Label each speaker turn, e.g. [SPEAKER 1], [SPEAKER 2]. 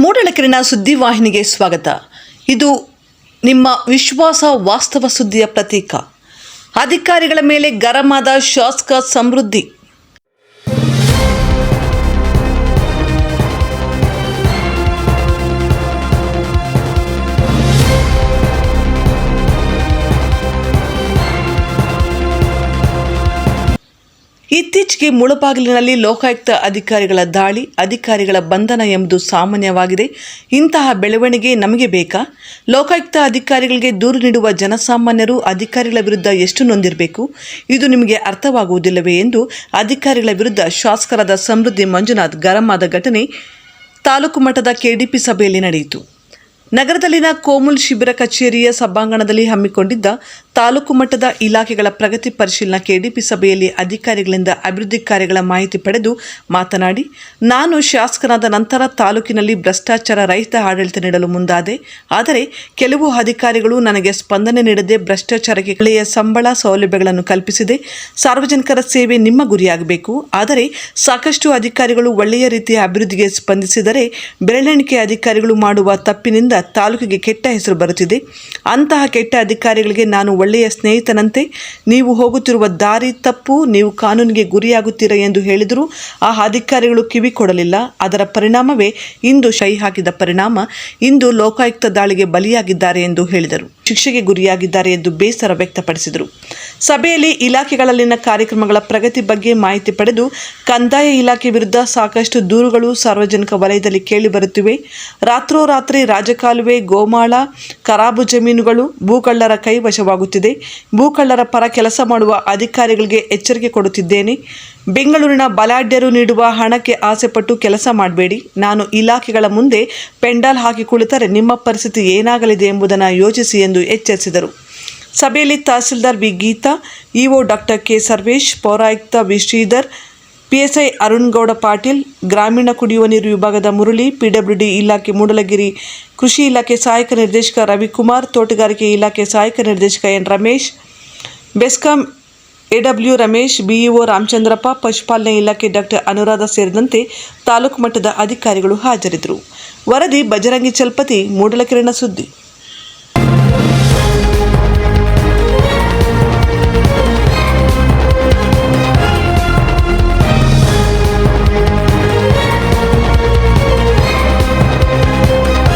[SPEAKER 1] ಮೂಡಲಕೆರೆನ ಸುದ್ದಿವಾಹಿನಿಗೆ ಸ್ವಾಗತ. ಇದು ನಿಮ್ಮ ವಿಶ್ವಾಸ ವಾಸ್ತವ ಸುದ್ದಿಯ ಪ್ರತೀಕ. ಅಧಿಕಾರಿಗಳ ಮೇಲೆ ಗರಮಾದ ಶಾಸಕ ಸಮೃದ್ಧಿ ಇತ್ತೀಚೆಗೆ ಮುಳಬಾಗಿಲಿನಲ್ಲಿ ಲೋಕಾಯುಕ್ತ ಅಧಿಕಾರಿಗಳ ದಾಳಿ, ಅಧಿಕಾರಿಗಳ ಬಂಧನ ಎಂಬುದು ಸಾಮಾನ್ಯವಾಗಿದೆ. ಇಂತಹ ಬೆಳವಣಿಗೆ ನಮಗೆ ಬೇಕಾ? ಲೋಕಾಯುಕ್ತ ಅಧಿಕಾರಿಗಳಿಗೆ ದೂರು ನೀಡುವ ಜನಸಾಮಾನ್ಯರು ಅಧಿಕಾರಿಗಳ ವಿರುದ್ಧ ಎಷ್ಟು ನೊಂದಿರಬೇಕು? ಇದು ನಿಮಗೆ ಅರ್ಥವಾಗುವುದಿಲ್ಲವೇ ಎಂದು ಅಧಿಕಾರಿಗಳ ವಿರುದ್ಧ ಶಾಸಕರಾದ ಸಮೃದ್ಧಿ ಮಂಜುನಾಥ್ ಗರಂ ಆದ ಘಟನೆ ತಾಲೂಕು ಮಟ್ಟದ ಕೆಡಿಪಿ ಸಭೆಯಲ್ಲಿ ನಡೆಯಿತು. ನಗರದಲ್ಲಿನ ಕೋಮುಲ್ ಶಿಬಿರ ಕಚೇರಿಯ ಸಭಾಂಗಣದಲ್ಲಿ ಹಮ್ಮಿಕೊಂಡಿದ್ದ ತಾಲೂಕು ಮಟ್ಟದ ಇಲಾಖೆಗಳ ಪ್ರಗತಿ ಪರಿಶೀಲನಾ ಕೆಡಿಪಿ ಸಭೆಯಲ್ಲಿ ಅಧಿಕಾರಿಗಳಿಂದ ಅಭಿವೃದ್ಧಿ ಕಾರ್ಯಗಳ ಮಾಹಿತಿ ಪಡೆದು ಮಾತನಾಡಿ, ನಾನು ಶಾಸಕನಾದ ನಂತರ ತಾಲೂಕಿನಲ್ಲಿ ಭ್ರಷ್ಟಾಚಾರ ರಹಿತ ಆಡಳಿತ ನೀಡಲು ಮುಂದಾದೆ, ಆದರೆ ಕೆಲವು ಅಧಿಕಾರಿಗಳು ನನಗೆ ಸ್ಪಂದನೆ ನೀಡದೆ ಭ್ರಷ್ಟಾಚಾರಕ್ಕೆ ಕಳೆಯ ಸಂಬಳ ಸೌಲಭ್ಯಗಳನ್ನು ಕಲ್ಪಿಸಿದೆ. ಸಾರ್ವಜನಿಕರ ಸೇವೆ ನಿಮ್ಮ ಗುರಿಯಾಗಬೇಕು. ಆದರೆ ಸಾಕಷ್ಟು ಅಧಿಕಾರಿಗಳು ಒಳ್ಳೆಯ ರೀತಿಯ ಅಭಿವೃದ್ಧಿಗೆ ಸ್ಪಂದಿಸಿದರೆ ಬೆರಳೆಣಿಕೆ ಅಧಿಕಾರಿಗಳು ಮಾಡುವ ತಪ್ಪಿನಿಂದ ತಾಲೂಕಿಗೆ ಕೆಟ್ಟ ಹೆಸರು ಬರುತ್ತಿದೆ. ಅಂತಹ ಕೆಟ್ಟ ಅಧಿಕಾರಿಗಳಿಗೆ ನಾನು ಸ್ನೇಹಿತನಂತೆ ನೀವು ಹೋಗುತ್ತಿರುವ ದಾರಿ ತಪ್ಪು, ನೀವು ಕಾನೂನಿಗೆ ಗುರಿಯಾಗುತ್ತೀರಾ ಎಂದು ಹೇಳಿದರು ಆ ಅಧಿಕಾರಿಗಳು ಕಿವಿ ಕೊಡಲಿಲ್ಲ. ಅದರ ಪರಿಣಾಮವೇ ಇಂದು ಶೈ ಹಾಕಿದ ಪರಿಣಾಮ. ಇಂದು ಲೋಕಾಯುಕ್ತ ದಾಳಿಗೆ ಬಲಿಯಾಗಿದ್ದಾರೆ ಎಂದು ಹೇಳಿದರು. ಶಿಕ್ಷೆಗೆ ಗುರಿಯಾಗಿದ್ದಾರೆ ಎಂದು ಬೇಸರ ವ್ಯಕ್ತಪಡಿಸಿದರು. ಸಭೆಯಲ್ಲಿ ಇಲಾಖೆಗಳಲ್ಲಿನ ಕಾರ್ಯಕ್ರಮಗಳ ಪ್ರಗತಿ ಬಗ್ಗೆ ಮಾಹಿತಿ ಪಡೆದು ಕಂದಾಯ ಇಲಾಖೆ ವಿರುದ್ಧ ಸಾಕಷ್ಟು ದೂರುಗಳು ಸಾರ್ವಜನಿಕ ವಲಯದಲ್ಲಿ ಕೇಳಿಬರುತ್ತಿವೆ ರಾತ್ರೋರಾತ್ರಿ ರಾಜಕಾಲುವೆ, ಗೋಮಾಳ, ಕರಾಬು ಜಮೀನುಗಳು ಭೂಕಳ್ಳರ ಕೈವಶವಾಗುತ್ತಿದೆ. ಭೂಕಳ್ಳರ ಪರ ಕೆಲಸ ಮಾಡುವ ಅಧಿಕಾರಿಗಳಿಗೆ ಎಚ್ಚರಿಕೆ ಕೊಡುತ್ತಿದ್ದೇನೆ. ಬೆಂಗಳೂರಿನ ಬಲಾಢ್ಯರು ನೀಡುವ ಹಣಕ್ಕೆ ಆಸೆಪಟ್ಟು ಕೆಲಸ ಮಾಡಬೇಡಿ. ನಾನು ಇಲಾಖೆಗಳ ಮುಂದೆ ಪೆಂಡಾಲ್ ಹಾಕಿ ಕುಳಿತರೆ ನಿಮ್ಮ ಪರಿಸ್ಥಿತಿ ಏನಾಗಲಿದೆ ಎಂಬುದನ್ನು ಯೋಚಿಸಿ ಎಂದು ಎಚ್ಚರಿಸಿದರು. ಸಭೆಯಲ್ಲಿ tahsildar B Geetha, EO doctor K. Sarvesh, ಪೌರಾಯುಕ್ತ ವಿ. ಶ್ರೀಧರ್ ಪಿಎಸ್ಐ ಅರುಣ್ಗೌಡ ಪಾಟೀಲ್, ಗ್ರಾಮೀಣ ಕುಡಿಯುವ ನೀರು ವಿಭಾಗದ ಮುರಳಿ, ಪಿಡಬ್ಲ್ಯೂಡಿ ಇಲಾಖೆ ಮೂಡಲಗಿರಿ, ಕೃಷಿ ಇಲಾಖೆ ಸಹಾಯಕ ನಿರ್ದೇಶಕ ರವಿಕುಮಾರ್, ತೋಟಗಾರಿಕೆ ಇಲಾಖೆ ಸಹಾಯಕ ನಿರ್ದೇಶಕ N Ramesh, BESCOM AW Ramesh, BEO Ramachandrappa, ಪಶುಪಾಲನೆ ಇಲಾಖೆ ಡಾಕ್ಟರ್ ಅನುರಾಧ ಸೇರಿದಂತೆ ತಾಲೂಕು ಮಟ್ಟದ ಅಧಿಕಾರಿಗಳು ಹಾಜರಿದ್ದರು. ವರದಿ ಬಜರಂಗಿ ಚಲ್ಪತಿ ಮೂಡಲಕಿರಣ ಸುದ್ದಿ.